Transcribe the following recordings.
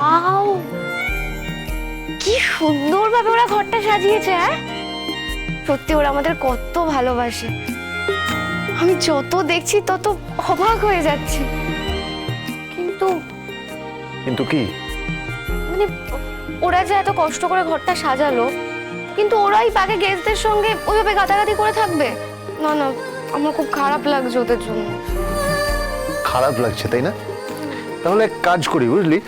Wow. কি সুন্দরভাবে ওরা ঘরটা সাজিয়েছে হ্যাঁ? সত্যি ওরা আমাদের কত ভালোবাসে। আমি যত দেখছি তত অবাক হয়ে যাচ্ছি। কিন্তু কিন্তু কি? মানে ওরা যে এত কষ্ট করে ঘরটা সাজালো কিন্তু ওরাই বাকি গেস্টদের সঙ্গে ওইভাবে গাদাগাদি করে থাকবে? না না আমার খুব খারাপ লাগছে ওদের জন্য। খারাপ লাগছে তাই না? তাহলে এক কাজ করি বুঝলি?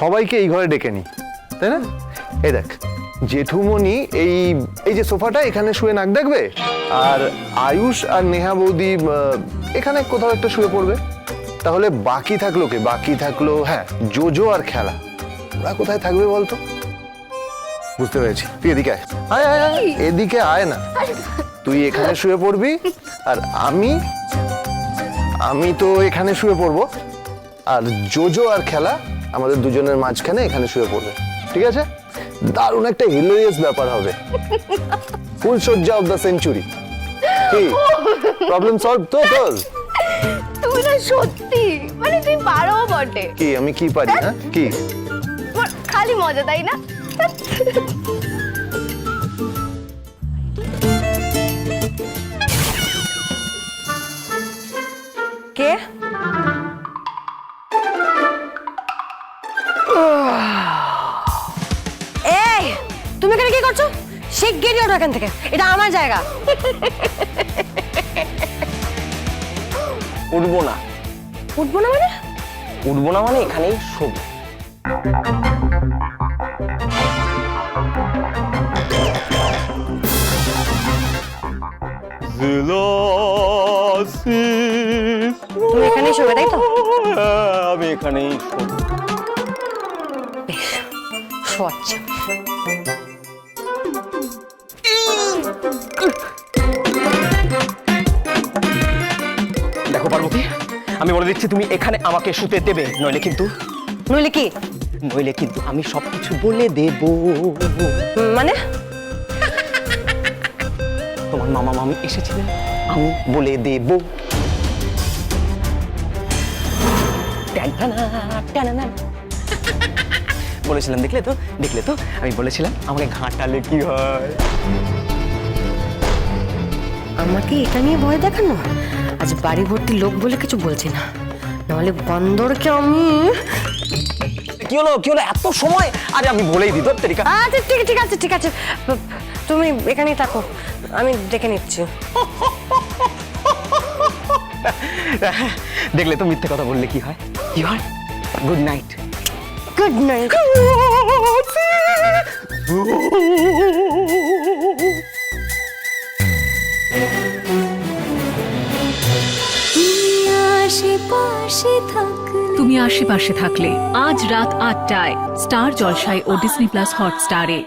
সবাইকে এই ঘরে ডেকে নি। তাই না? এই দেখ জেঠুমনি এই এই যে সোফাটা, এখানে শুয়ে নাক দেখবে? আর আয়ুষ আর নেহা বৌদি এখানে কোথাও একটা শুয়ে পড়বে। তাহলে বাকি থাকল কে? বাকি থাকল হ্যাঁ জোজো আর খেলা। ওরা কোথায় থাকবে বলতো? বুঝতে পেরেছি। তুই এদিকে আয়। আয় আয় আয়, এদিকে আয় না। তুই এখানে শুয়ে পড়বি, আর আমি আমি তো এখানে শুয়ে পড়ব। আর জোজো আর খেলা আমাদের দুজনের মাঝখানে এখানে শুয়ে পড়বে। ঠিক আছে? দারুণ একটা হিলোরিয়াস ব্যাপার হবে। ফুল সজ্জা অফ দ্য সেঞ্চুরি কি? প্রবলেম সলভ তো তোর তুই না সত্যি মানে তুই পারো বটে। কি আমি কি পারি না কি? খালি মজা তাই না? তুমি এখানে কি করছ? শিগগিরই ওঠো এখান থেকে। এটা আমার জায়গা। উঠবো না। উঠবো না মানে? উঠবো না মানে এখানেই শোব। তুমি এখানেই শোবে তাই তো? আমি এখানেই শোব। বেশ শোয়াচ্ছি। দেখো পার্বতী আমি বলে দিচ্ছি তুমি এখানে আমাকে শুতে দেবে নইলে কিন্তু নইলে কি? নইলে কিন্তু আমি সবকিছু বলে দেব। মানে? তোমার মামা মামি এসেছিলেন আমি বলে দেব। বলেছিলাম দেখলে তো? দেখলে তো? আমি বলেছিলাম আমাকে ঘাটালে কি হয়? আমাকে এটা নিয়ে ভয় দেখানো আজ বাড়ি ভর্তি লোক বলে কিছু বলছি না। নাহলে বান্দরকে আমি কি হলো কি হলো? এত সময়? আরে আমি বলেই দিত তেরিকা। আচ্ছা ঠিক ঠিক আছে ঠিক আছে। তুমি এখানেই থাকো আমি দেখে নিচ্ছি। দেখলে তো মিথ্যে কথা বললে কি হয়? কি হয়? গুড নাইট গুড নাইট তুমি আশেপাশে থাকলে। আজ রাত আটটায় স্টার জলসায় ও ডিসনি প্লাস হটস্টারে।